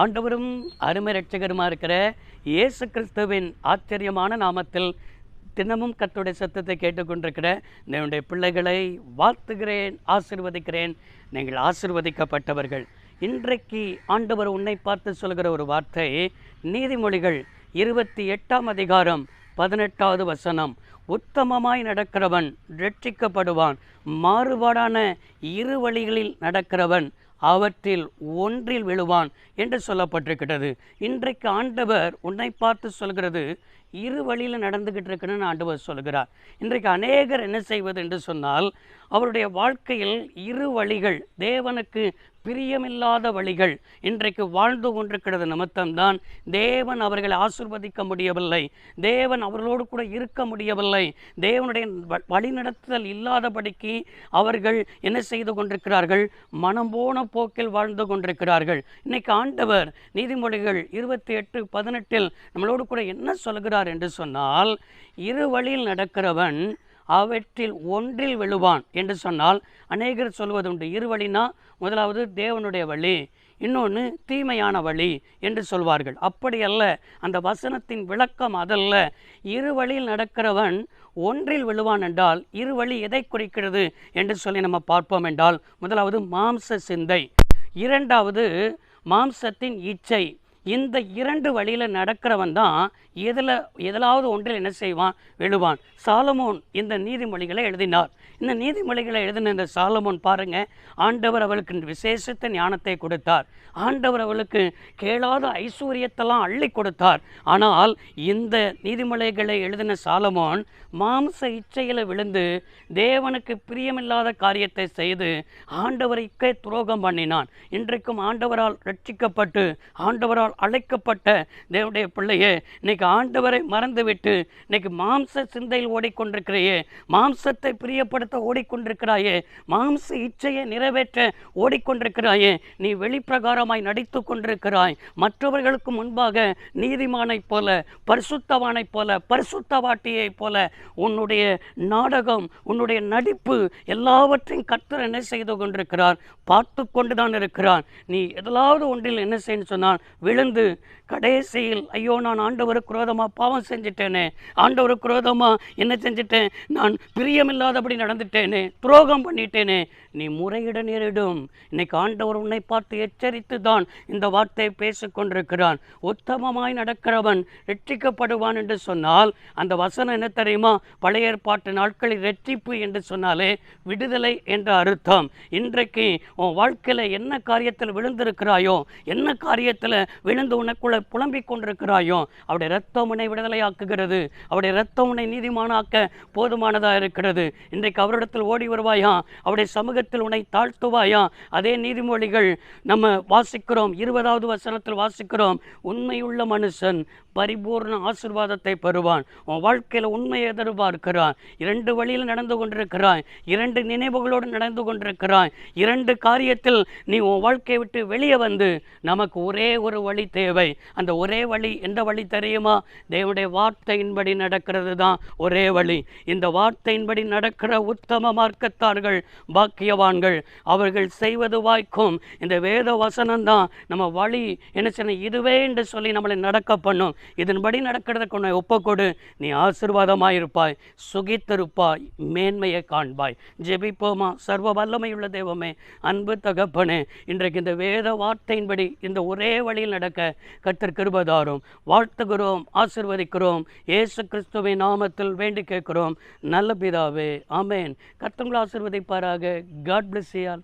ஆண்டவரும் அருமை ரட்சகருமா இருக்கிற இயேசு கிறிஸ்துவின் ஆச்சரியமான நாமத்தில் தினமும் கத்துடைய சத்தத்தை கேட்டுக்கொண்டிருக்கிற என்னுடைய பிள்ளைகளை வாழ்த்துகிறேன் ஆசிர்வதிக்கிறேன். நீங்கள் ஆசிர்வதிக்கப்பட்டவர்கள். இன்றைக்கு ஆண்டவர் உன்னை பார்த்து சொல்கிற ஒரு வார்த்தை நீதிமொழிகள் இருபத்தி எட்டாம் அதிகாரம் பதினெட்டாவது வசனம். உத்தமமாய் நடக்கிறவன் ரட்சிக்கப்படுவான் மாறுபாடான இரு வழிகளில் நடக்கிறவன் அவற்றில் ஒன்றில் விழுவான் என்று சொல்லப்பட்டிருக்கிறது இன்றைக்கு ஆண்டவர் உன்னை பார்த்து சொல்கிறது இரு வழியில் நடந்துக்கிட்டு இருக்குன்னு ஆண்டவர் சொல்கிறார் இன்றைக்கு அநேகர் என்ன செய்வது என்று சொன்னால் அவருடைய வாழ்க்கையில் இரு வழிகள் தேவனுக்கு பிரியமில்லாத வழிகள் இன்றைக்கு வாழ்ந்து கொண்டிருக்கிறது நிமித்தம்தான் தேவன் அவர்களை ஆசிர்வதிக்க முடியவில்லை. தேவன் அவர்களோடு கூட இருக்க முடியவில்லை. தேவனுடைய வழிநடத்துதல் இல்லாதபடிக்கு அவர்கள் என்ன செய்து கொண்டிருக்கிறார்கள்? மனம் போன போக்கில் வாழ்ந்து கொண்டிருக்கிறார்கள். இன்னைக்கு ஆண்டவர் நீதிமொழிகள் இருபத்தி எட்டு பதினெட்டில் நம்மளோடு கூட என்ன சொல்கிறார் என்று சொன்னால் இரு வழியில் நடக்கிறவன் அவற்றில் ஒன்றில் விழுவான் என்று சொன்னால் அநேகர் சொல்வதுண்டு. இரு வழினா முதலாவது தேவனுடைய வழி இன்னொன்று தீமையான வழி என்று சொல்வார்கள். அப்படி அல்ல அந்த வசனத்தின் விளக்கம் அதல்ல. இரு வழியில் நடக்கிறவன் ஒன்றில் விழுவான் என்றால் இரு வழி எதை குறிக்கிறது என்று சொல்லி நம்ம பார்ப்போம் என்றால் முதலாவது மாம்ச சிந்தை. இரண்டாவது மாம்சத்தின் இச்சை. இந்த இரண்டு வழியில் நடக்கிறவன் தான் எதில் எதிலாவது ஒன்றில் என்ன செய்வான்? விழுவான். சாலமோன் இந்த நீதிமொழிகளை எழுதினார். இந்த நீதிமொழிகளை எழுதின இந்த சாலமோன் பாருங்க ஆண்டவர் அவளுக்கு விசேஷத்த ஞானத்தை கொடுத்தார். ஆண்டவர் அவளுக்கு கேளாத ஐஸ்வர்யத்தெல்லாம் அள்ளி கொடுத்தார். ஆனால் இந்த நீதிமொழிகளை எழுதின சாலமோன் மாம்ச இச்சையில் விழுந்து தேவனுக்கு பிரியமில்லாத காரியத்தை செய்து ஆண்டவரைக்கே துரோகம் பண்ணினான். இன்றைக்கும் ஆண்டவரால் ரட்சிக்கப்பட்டு ஆண்டவரால் அழைக்கப்பட்ட தேவனுடைய பிள்ளையே இன்னைக்கு ஆண்டவரை மறந்துவிட்டு இன்னைக்கு மாம்ச சிந்தையில் ஓடிக்கொண்டிருக்கிறையே மாம்சத்தை பிரியப்படுத்த ஓடிக்கொண்டிருக்கிறாயே மாம்ச இச்சையை நிறைவேற்ற ஓடிக்கொண்டிருக்கிறாயே நீ வெளிப்பிரகாரமாய் நடித்து கொண்டிருக்கிறாய் மற்றவர்களுக்கு முன்பாக நீதிமானைப் போல பரிசுத்தவானைப் போல பரிசுத்தவாட்டியைப் போல உன்னுடைய நாடகம் உன்னுடைய நடிப்பு எல்லாவற்றையும் கர்த்தர் என்ன செய்து கொண்டிருக்கிறார்? பார்த்து கொண்டு தான் இருக்கிறார். நீ எதாவது ஒன்றில் என்ன செய்யணும் சொன்னால் விழுந்து கடைசியில் ஐயோ நான் ஆண்டவருக்கு குரோதமாக பாவம் செஞ்சிட்டேனே ஆண்டவருக்கு குரோதமாக என்ன செஞ்சிட்டேன்? நான் பிரியமில்லாதபடி நடந்துட்டேனே துரோகம் பண்ணிட்டேனே நீ முறையிட நேரிடும். இன்னைக்கு ஆண்டவர் உன்னை பார்த்து எச்சரித்து தான் இந்த வார்த்தையை பேசிக்கொண்டிருக்கிறான் உத்தமமாய் நடக்கிறவன் ரட்சிக்கப்படுவான் என்று சொன்னால் அந்த வசனம் என்ன தெரியுமா? பழைய ஏற்பாட்டு நாட்களில் ரெட்டிப்பு என்று சொன்னாலே விடுதலை என்ற அர்த்தம். இன்றைக்கு உன் வாழ்க்கையில் என்ன காரியத்தில் விழுந்திருக்கிறாயோ என்ன காரியத்தில் எழுந்து உனக்குள்ள புலம்பிக் கொண்டிருக்கிறாயோ அவருடைய ரத்தம் உன்னை விடுதலையாக்குகிறது. அவருடைய ரத்தம் உன்னை நீதிமானாக்க போதுமானதாக இருக்கிறது. இன்றைக்கு அவரிடத்தில் ஓடி வருவாயா? அவருடைய சமூகத்தில் உன்னை தாழ்த்துவாயா? அதே நீதிமொழிகள் நம்ம வாசிக்கிறோம். இருபதாவது வசனத்தில் வாசிக்கிறோம். உண்மையுள்ள மனுஷன் பரிபூர்ண ஆசிர்வாதத்தை பெறுவான். உன் வாழ்க்கையில் உண்மையை எதிர்பார்க்கிறான். இரண்டு வழியில் நடந்து கொண்டிருக்கிறாய். இரண்டு நினைவுகளோடு நடந்து கொண்டிருக்கிறாய். இரண்டு காரியத்தில் நீ உன் வாழ்க்கையை விட்டு வெளியே வந்து நமக்கு ஒரே ஒரு வழி தேவை. அந்த ஒரே வழி எந்த வழி தெரியுமா? தேவனுடைய வார்த்தையின்படி நடக்கிறது தான் ஒரே வழி. இந்த வார்த்தையின்படி நடக்கிற உத்தம மார்க்கத்தார்கள் பாக்கியவான்கள் அவர்கள் செய்வது வாய்க்கும் இந்த வேத வசனம் தான் நம்ம வழி என்ன சொன்ன இதுவே என்று சொல்லி நம்மளை நடக்க பண்ணும். இதன்படி நடக்கிறதுக்கு உன்னை ஒப்பக்கொடு நீ ஆசிர்வாதமாயிருப்பாய் சுகித்திருப்பாய் மேன்மையை காண்பாய். ஜெபிப்போமா? சர்வ வல்லமையுள்ள தெய்வமே அன்பு தகப்பனே இன்றைக்கு இந்த வேத வார்த்தையின்படி இந்த ஒரே வழியில் நட நடக்க கர்த்தர் கிருபதாரும். வாழ்த்துகிறோம் ஆசிர்வதிக்கிறோம். இயேசு கிறிஸ்துவின் நாமத்தில் வேண்டி கேட்கிறோம். நல்ல பிதாவே ஆமேன். கத்தங்களை ஆசிர்வதிப்பாராக. God bless you